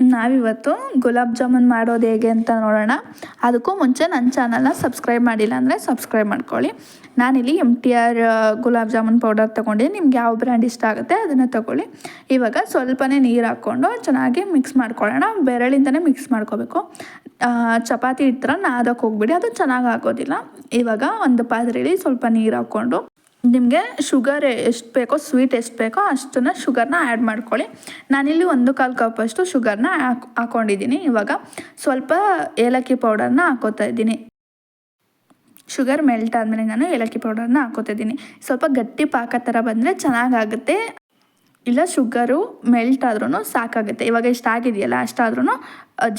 ನಾವಿವತ್ತು ಗುಲಾಬ್ ಜಾಮೂನ್ ಮಾಡೋದು ಹೇಗೆ ಅಂತ ನೋಡೋಣ. ಅದಕ್ಕೂ ಮುಂಚೆ ನನ್ನ ಚಾನಲ್ನ ಸಬ್ಸ್ಕ್ರೈಬ್ ಮಾಡಿಲ್ಲ ಅಂದರೆ ಸಬ್ಸ್ಕ್ರೈಬ್ ಮಾಡ್ಕೊಳ್ಳಿ. ನಾನಿಲ್ಲಿ M T R gulab jamun powder ತೊಗೊಂಡಿದ್ದೆ ನಿಮ್ಗೆ ಯಾವ ಬ್ರ್ಯಾಂಡ್ ಇಷ್ಟ ಆಗುತ್ತೆ ಅದನ್ನು ತೊಗೊಳ್ಳಿ. ಇವಾಗ ಸ್ವಲ್ಪನೇ ನೀರು ಹಾಕ್ಕೊಂಡು ಚೆನ್ನಾಗಿ ಮಿಕ್ಸ್ ಮಾಡ್ಕೊಳ್ಳೋಣ. ಬೆರಳಿಂದನೇ ಮಿಕ್ಸ್ ಮಾಡ್ಕೋಬೇಕು. ಚಪಾತಿ ಹಿಟ್ಟು ಥರ ನಾದಕ್ಕೆ ಹೋಗ್ಬಿಡಿ. ಅದು ಚೆನ್ನಾಗಿ ಆಗೋದಿಲ್ಲ. ಇವಾಗ ಒಂದು ಪಾತ್ರೆಯಲ್ಲಿ ಸ್ವಲ್ಪ ನೀರು ಹಾಕ್ಕೊಂಡು ನಿಮಗೆ ಶುಗರ್ ಎಷ್ಟು ಬೇಕೋ ಸ್ವೀಟ್ ಎಷ್ಟು ಬೇಕೋ ಅಷ್ಟನ್ನು ಶುಗರ್ನ ಆ್ಯಡ್ ಮಾಡ್ಕೊಳ್ಳಿ. ನಾನಿಲ್ಲಿ ಒಂದು ಕಾಲು ಕಪ್ಪಷ್ಟು ಶುಗರ್ನ ಹಾಕ್ ಹಾಕ್ಕೊಂಡಿದ್ದೀನಿ ಇವಾಗ. ಸ್ವಲ್ಪ ಏಲಕ್ಕಿ ಪೌಡರ್ನ ಹಾಕೋತಾ ಇದ್ದೀನಿ. ಶುಗರ್ ಮೆಲ್ಟ್ ಆದಮೇಲೆ ನಾನು ಏಲಕ್ಕಿ ಪೌಡರ್ನ ಹಾಕೋತಿದ್ದೀನಿ ಸ್ವಲ್ಪ ಗಟ್ಟಿ ಪಾಕ ಥರ ಬಂದರೆ ಚೆನ್ನಾಗಾಗುತ್ತೆ. ಇಲ್ಲ, ಶುಗರು ಮೆಲ್ಟ್ ಆದ್ರೂ ಸಾಕಾಗುತ್ತೆ. ಇವಾಗ ಇಷ್ಟಾಗಿದೆಯಲ್ಲ ಅಷ್ಟಾದ್ರೂ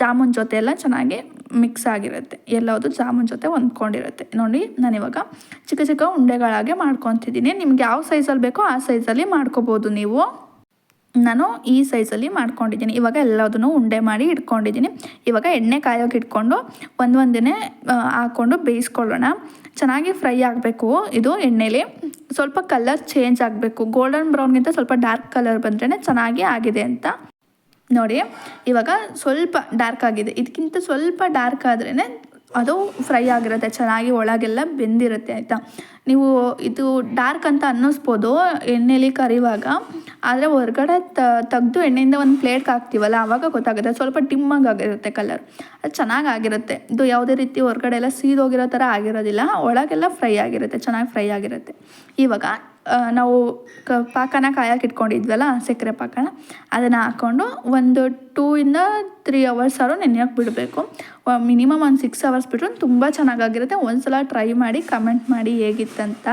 ಜಾಮೂನ್ ಜೊತೆ ಎಲ್ಲ ಚೆನ್ನಾಗಿ ಮಿಕ್ಸ್ ಆಗಿರುತ್ತೆ. ಎಲ್ಲವುದು ಜಾಮೂನ್ ಜೊತೆ ಹೊಂದ್ಕೊಂಡಿರುತ್ತೆ. ನೋಡಿ, ನಾನಿವಾಗ ಚಿಕ್ಕ ಚಿಕ್ಕ ಉಂಡೆಗಳಾಗೆ ಮಾಡ್ಕೊತಿದ್ದೀನಿ. ನಿಮ್ಗೆ ಯಾವ ಸೈಜಲ್ಲಿ ಬೇಕೋ ಆ ಸೈಜಲ್ಲಿ ಮಾಡ್ಕೋಬೋದು ನೀವು. ನಾನು ಈ ಸೈಜಲ್ಲಿ ಮಾಡ್ಕೊಂಡಿದ್ದೀನಿ. ಇವಾಗ ಎಲ್ಲದನ್ನು ಉಂಡೆ ಮಾಡಿ ಇಟ್ಕೊಂಡಿದ್ದೀನಿ. ಇವಾಗ ಎಣ್ಣೆ ಕಾಯೋಕೆ ಇಟ್ಕೊಂಡು ಒಂದೊಂದಿನೇ ಒಂದೇ ಹಾಕ್ಕೊಂಡು ಬೇಯಿಸ್ಕೊಳ್ಳೋಣ. ಚೆನ್ನಾಗಿ ಫ್ರೈ ಆಗಬೇಕು ಇದು ಎಣ್ಣೆಲಿ. ಸ್ವಲ್ಪ ಕಲರ್ ಚೇಂಜ್ ಆಗಬೇಕು. ಗೋಲ್ಡನ್ ಬ್ರೌನ್ಗಿಂತ ಸ್ವಲ್ಪ ಡಾರ್ಕ್ ಕಲರ್ ಬಂದ್ರೇ ಚೆನ್ನಾಗಿ ಆಗಿದೆ ಅಂತ. ನೋಡಿ, ಇವಾಗ ಸ್ವಲ್ಪ ಡಾರ್ಕ್ ಆಗಿದೆ. ಇದಕ್ಕಿಂತ ಸ್ವಲ್ಪ ಡಾರ್ಕ್ ಆದ್ರೇ ಅದು ಫ್ರೈ ಆಗಿರುತ್ತೆ, ಚೆನ್ನಾಗಿ ಒಳಗೆಲ್ಲ ಬೆಂದಿರುತ್ತೆ ಆಯಿತಾ. ನೀವು ಇದು ಡಾರ್ಕ್ ಅಂತ ಅನ್ನಿಸ್ಬೋದು, ಎಣ್ಣೆಲಿ ಕರಿವಾಗ. ಆದರೆ ಹೊರಗಡೆ ತೆಗ್ದು ಎಣ್ಣೆಯಿಂದ ಒಂದು ಪ್ಲೇಟ್ಗೆ ಹಾಕ್ತೀವಲ್ಲ ಆವಾಗ ಗೊತ್ತಾಗುತ್ತೆ. ಸ್ವಲ್ಪ ಡಿಮ್ಮಾಗಿ ಆಗಿರುತ್ತೆ ಕಲರ್ ಅದು ಚೆನ್ನಾಗಿ ಆಗಿರುತ್ತೆ ಇದು ಯಾವುದೇ ರೀತಿ ಹೊರಗಡೆ ಎಲ್ಲ ಸೀದೋಗಿರೋ ಥರ ಆಗಿರೋದಿಲ್ಲ. ಒಳಗೆಲ್ಲ ಫ್ರೈ ಆಗಿರುತ್ತೆ, ಚೆನ್ನಾಗಿ ಫ್ರೈ ಆಗಿರುತ್ತೆ. ಇವಾಗ ನಾವು ಕ, ಪಾಕನ ಕಾಯಕ್ಕೆ ಇಟ್ಕೊಂಡಿದ್ವಲ್ಲ, ಸಕ್ಕರೆ ಪಾಕನ, ಅದನ್ನು ಹಾಕ್ಕೊಂಡು ಒಂದು ಟೂ ಇಂದ ತ್ರೀ ಅವರ್ಸ್ ಆದರೂ ನೆನೆಯೋಕೆ ಬಿಡಬೇಕು. ಮಿನಿಮಮ್ ಒಂದು ಸಿಕ್ಸ್ ಅವರ್ಸ್ ಬಿಟ್ಟರು ತುಂಬ ಚೆನ್ನಾಗಾಗಿರುತ್ತೆ. ಒಂದ್ಸಲ ಟ್ರೈ ಮಾಡಿ ಕಮೆಂಟ್ ಮಾಡಿ ಹೇಗಿತ್ತಂತ.